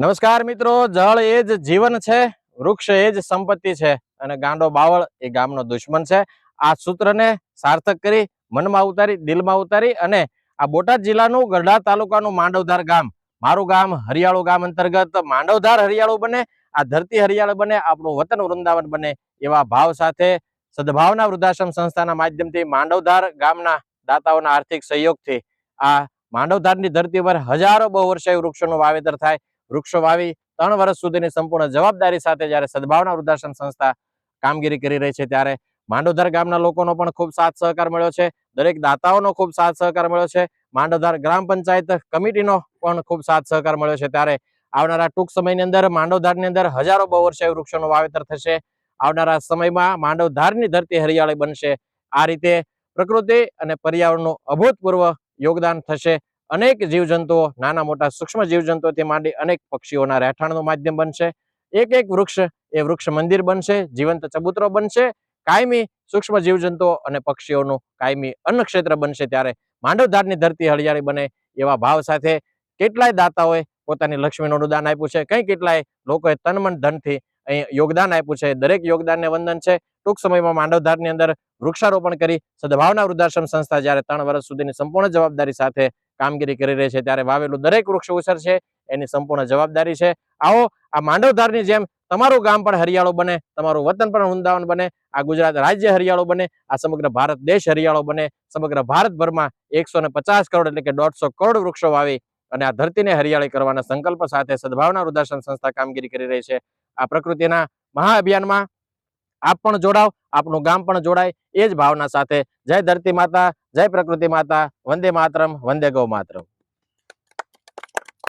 નમસ્કાર મિત્રો, જળ એ જ જીવન છે, વૃક્ષ એ જ સંપત્તિ છે અને ગાંડો બાવળ એ ગામનો દુશ્મન છે. આ સૂત્રને સાર્થક કરી, મનમાં ઉતારી, દિલમાં ઉતારી અને આ બોટાદ જિલ્લાનું ગઢડા તાલુકાનું માંડવધાર ગામ, મારું ગામ હરિયાળું ગામ અંતર્ગત માંડવધાર હરિયાળું બને, આ ધરતી હરિયાળું બને, આપણું વતન વૃંદાવન બને એવા ભાવ સાથે સદભાવના વૃદ્ધાશ્રમ સંસ્થાના માધ્યમથી માંડવધાર ગામના દાતાઓના આર્થિક સહયોગથી આ માંડવધારની ધરતી પર હજારો બહુ વર્ષે વૃક્ષોનું વાવેતર થાય વૃક્ષો વાવી, ત્રણ વર્ષ સુધીની સંપૂર્ણ જવાબદારી સાથે જ્યારે સદભાવના વૃદ્ધાશ્રમ સંસ્થા કામગીરી કરી રહી છે, ત્યારે માંડોધર ગામના લોકોનો પણ ખૂબ સાથ સહકાર મળ્યો છે, દરેક દાતાઓનો ખૂબ સાથ સહકાર મળ્યો છે, માંડોધાર ગ્રામ પંચાયત કમિટીનો પણ ખૂબ સાથ સહકાર મળ્યો છે, ત્યારે આવનારા ટૂંક સમયની અંદર માંડવધારની અંદર હજારો બહુ વર્ષે વૃક્ષોનું વાવેતર થશે, આવનારા સમયમાં માંડવધારની ધરતી હરિયાળી બનશે, આ રીતે પ્રકૃતિ અને પર્યાવરણનું અભૂતપૂર્વ યોગદાન થશે અનેક જીવજંતુઓ, નાના મોટા સૂક્ષ્મ જીવજંતુઓથી માંડી અનેક પક્ષીઓના રહેઠાણનું માધ્યમ બનશે. એક એક વૃક્ષ, એ વૃક્ષ મંદિર બનશે, જીવંત ચબૂતરો બનશે, કાયમી સૂક્ષ્મ જીવજંતુઓ અને પક્ષીઓનું કાયમી અન્ન ક્ષેત્ર બનશે ત્યારે માંડવધારની ધરતી હરિયાળી બને એવા ભાવ સાથે કેટલાય દાતાઓએ પોતાની લક્ષ્મીનું અનુદાન આપ્યું છે. કઈ કેટલાય લોકોએ તનમન ધનથી અહીં યોગદાન આપ્યું છે. દરેક યોગદાનને વંદન છે. ટૂંક સમયમાં માંડવધારની અંદર વૃક્ષારોપણ કરી સદભાવના વૃદ્ધાશ્રમ સંસ્થા જ્યારે ત્રણ વર્ષ સુધીની સંપૂર્ણ જવાબદારી સાથે કામગીરી કરી રહી છે, ત્યારે વાવેલું દરેક વૃક્ષ ઉછર છે, એની સંપૂર્ણ જવાબદારી છે. આવો, આ માંડવધારની જેમ તમારું ગામ પણ હરિયાળું બને, તમારું વતન પણ વૃંદાવન બને, આ ગુજરાત રાજ્ય હરિયાળું બને, આ સમગ્ર ભારત દેશ હરિયાળો બને, સમગ્ર ભારતભરમાં એકસો કરોડ એટલે કે દોઢસો કરોડ વૃક્ષો વાવી અને આ ધરતીને હરિયાળી કરવાના સંકલ્પ સાથે સદભાવના વૃદ્ધાશ્રમ સંસ્થા કામગીરી કરી રહી છે. આ પ્રકૃતિના મહાઅભિયાનમાં આપ પણ જોડાવ, આપનું ગામ પણ જોડાય. એ જ ભાવના સાથે જય ધરતી માતા, જય પ્રકૃતિ માતા, વંદે માતરમ, વંદે ગૌ માતરમ.